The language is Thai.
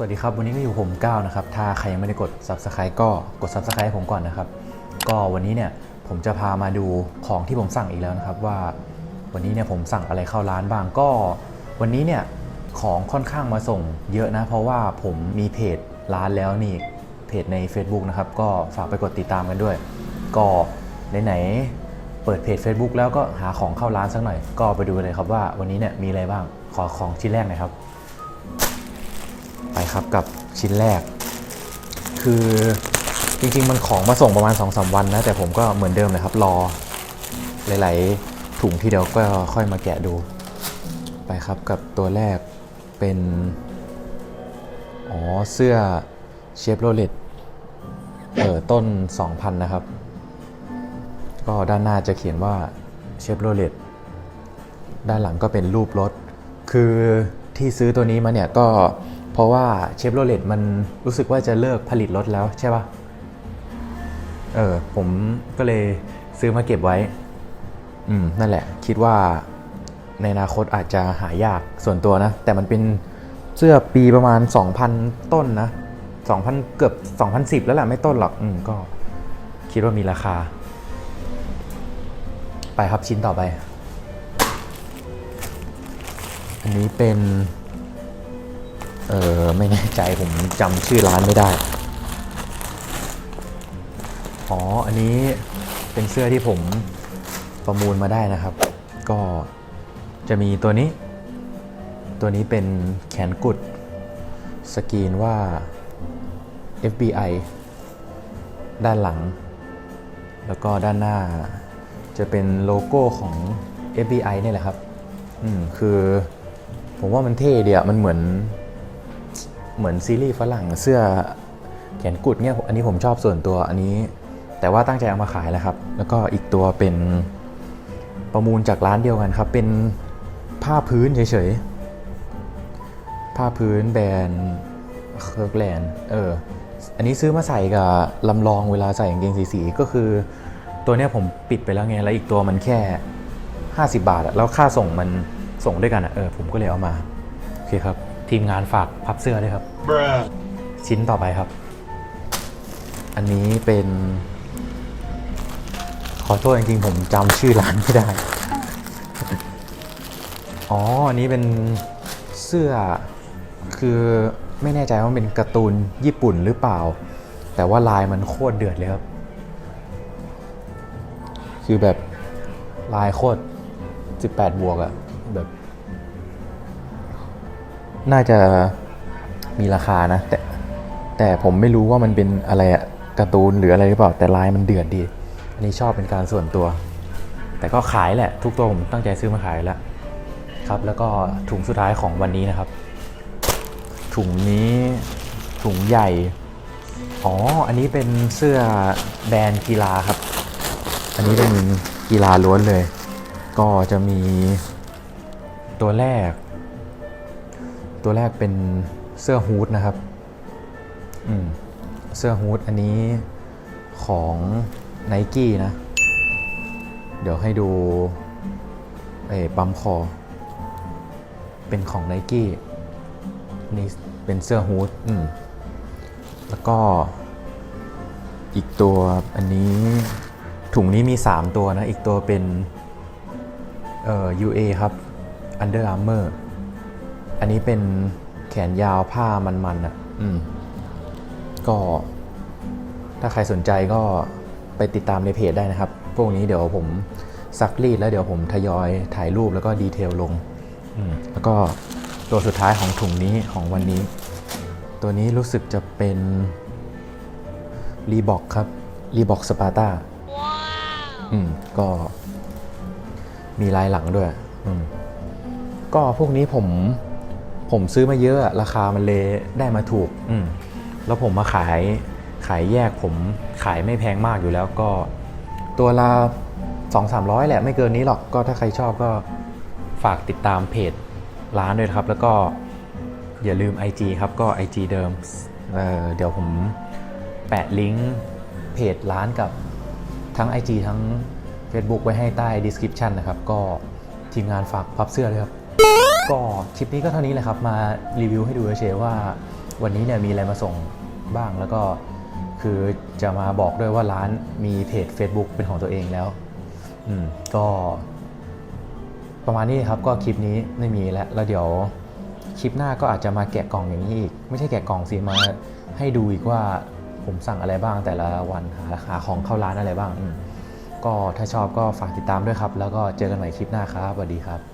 วัสดีครับวันนี้ก็อยู่ผมก้าวนะครับ ถ้าใครยังไม่ได้กด subscribe ก็กด subscribe ให้ผมก่อนนะครับ ก็วันนี้เนี่ยผมจะพามาดูของที่ผมสั่งอีกแล้วนะครับ ว่าวันนี้เนี่ยผมสั่งอะไรเข้าร้านบ้างก็ วันนี้เนี่ยของค่อนข้างมาส่งเยอะนะ เพราะว่าผมมีเพจร้านแล้วนี่เพจใน Facebook นะครับ ก็ฝากไปกดติดตามกันด้วย ก็ไหนๆเปิดเพจ Facebook แล้วก็หาของเข้าร้านสักหน่อย ก็ไปดูเลยครับว่าวันนี้เนี่ยมีอะไรบ้างขอของชิ้นแรกหน่อยครับ ครับกับชิ้นแรก คือจริงๆมันของมาส่งประมาณ2อสวันนะ แต่ผมก็เหมือนเดิมเลยครับ รอหลายๆถุงที่เดียวก็ค่อยมาแกะดู ไปครับกับตัวแรกเป็น อ๋อ เสื้อเชฟโรเลตเออต้น 2,000 นะครับ ก็ด้านหน้าจะเขียนว่าเชฟโรเลตด้านหลังก็เป็นรูปรถ คือที่ซื้อตัวนี้มาเนี่ยก็เเพราะว่าเชฟโรเลตมันรู้สึกว่าจะเลิกผลิตรถแล้วใช่ป่ะ เออ ผมก็เลยซื้อมาเก็บไว้ อืม นั่นแหละ คิดว่าในอนาคตอาจจะหายากส่วนตัวนะ แต่มันเป็นเสื้อปีประมาณ 2,000 ต้นนะ 2,000 เกือบ 2,010 แล้วแหละไม่ต้นหรอก อืม ก็คิดว่ามีราคา ไปครับชิ้นต่อไป อันนี้เป็น เออไม่แน่ใจผมจำชื่อร้านไม่ได้ อ๋อ อันนี้เป็นเสื้อที่ผมประมูลมาได้นะครับ ก็จะมีตัวนี้ ตัวนี้เป็นแขนกุด สกรีนว่า FBI ด้านหลัง แล้วก็ด้านหน้าจะเป็นโลโก้ของ FBI นี่แหละครับ อืม คือ ผมว่ามันเท่ดีอะมันเหมือน เหมือนซีรีส์ฝรั่งเสื้อแขนกุดเนี่ยอันนี้ผมชอบส่วนตัวอันนี้ แต่ว่าตั้งใจเอามาขายแล้วครับ แล้วก็อีกตัวเป็นประมูลจากร้านเดียวกันครับ เป็นผ้าพื้นเฉยๆ ผ้าพื้นแบรนด์เคิร์กแลนด์เอออันนี้ซื้อมาใส่กับลำลองเวลาใส่กางเกงสีๆก็คือตัวเนี้ยผมปิดไปแล้วไงแล้วอีกตัวมันแค่ 50 บาทแล้วค่าส่งมันส่งด้วยกันอะเออผมก็เลยเอามา โอเคครับ ทีมงานฝากพับเสื้อด้วยครับ Bruh. ชิ้นต่อไปครับ อันนี้เป็น ขอโทษจริงๆผมจำชื่อร้านไม่ได้ อ๋อ อันนี้เป็นเสื้อคือไม่แน่ใจว่ามันเป็นการ์ตูนญี่ปุ่นหรือเปล่า แต่ว่าลายมันโคตรเดือดเลยครับ คือแบบลายโคตร 18 บวกอะแบบ น่าจะมีราคานะ แต่แต่ผมไม่รู้ว่ามันเป็นอะไรอะการ์ตูนหรืออะไรหรือเปล่าแต่ลายมันเดือดดี อันนี้ชอบเป็นการส่วนตัว แต่ก็ขายแหละ ทุกตัวผมตั้งใจซื้อมาขายแล้วครับ แล้วก็ถุงสุดท้ายของวันนี้นะครับ ถุงนี้ถุงใหญ่ อ๋อ อันนี้เป็นเสื้อแบรนด์กีฬาครับ อันนี้เป็นกีฬาล้วนเลย ก็จะมีตัวแรก ตัวแรกเป็นเสื้อฮูดนะครับเสื้อฮูดอันนี้ของ n i กี้นะ เดี๋ยวให้ดูเออปั๊มคอ เป็นของ n i กี้นี่เป็นเสื้อฮูดแล้วก็อีกตัวอันนี้ถุงนี้มี 3 ตัวนะ อีกตัวเป็นเอ่อ UA ครับ Under Armour อันนี้เป็นแขนยาวผ้ามันๆอะ อืม ก็ ถ้าใครสนใจก็ไปติดตามในเพจได้นะครับ พวกนี้เดี๋ยวผมซักรีดแล้วเดี๋ยวผมทยอยถ่ายรูปแล้วก็ดีเทลลง อืม แล้วก็ตัวสุดท้ายของถุงนี้ของวันนี้ ตัวนี้รู้สึกจะเป็นรีบอกครับรีบอกสปาร์ตาอืม ก็มีลายหลังด้วย อืม ก็พวกนี้ผม ผมซื้อมาเยอะอะราคามันเลยได้มาถูกอืมแล้วผมมาขายขายแยกผมขายไม่แพงมากอยู่แล้วก็ ตัวละสองสามร้อยแหละไม่เกินนี้หรอกก็ถ้าใครชอบก็ฝากติดตามเพจร้านด้วยนะครับ แล้วก็อย่าลืม IG ครับก็ IG เดิมเอ่อเดี๋ยวผมแปะลิงก์เพจร้านกับทั้ง IG ทั้ง Facebook ไว้ให้ใต้ description นะครับ ก็ทีมงานฝากพับเสื้อเลยครับ ก็คลิปนี้ก็เท่านี้แหละครับ มารีวิวให้ดูเฉยๆว่า วันนี้เนี่ยมีอะไรมาส่งบ้างแล้วก็คือจะมาบอกด้วยว่าร้านมีเพจ Facebook เป็นของตัวเองแล้ว อืมก็ ประมาณนี้ครับก็คลิปนี้ไม่มีแล้วแล้วเดี๋ยวคลิปหน้าก็อาจจะมาแกะกล่องอย่างนี้อีก ไม่ใช่แกะกล่องสิมาให้ดูอีกว่าผมสั่งอะไรบ้างแต่ละวันหาหาของเข้าร้านอะไรบ้างอืมก็ถ้าชอบก็ฝากติดตามด้วยครับ แล้วก็เจอกันใหม่คลิปหน้าครับสวัสดีครับ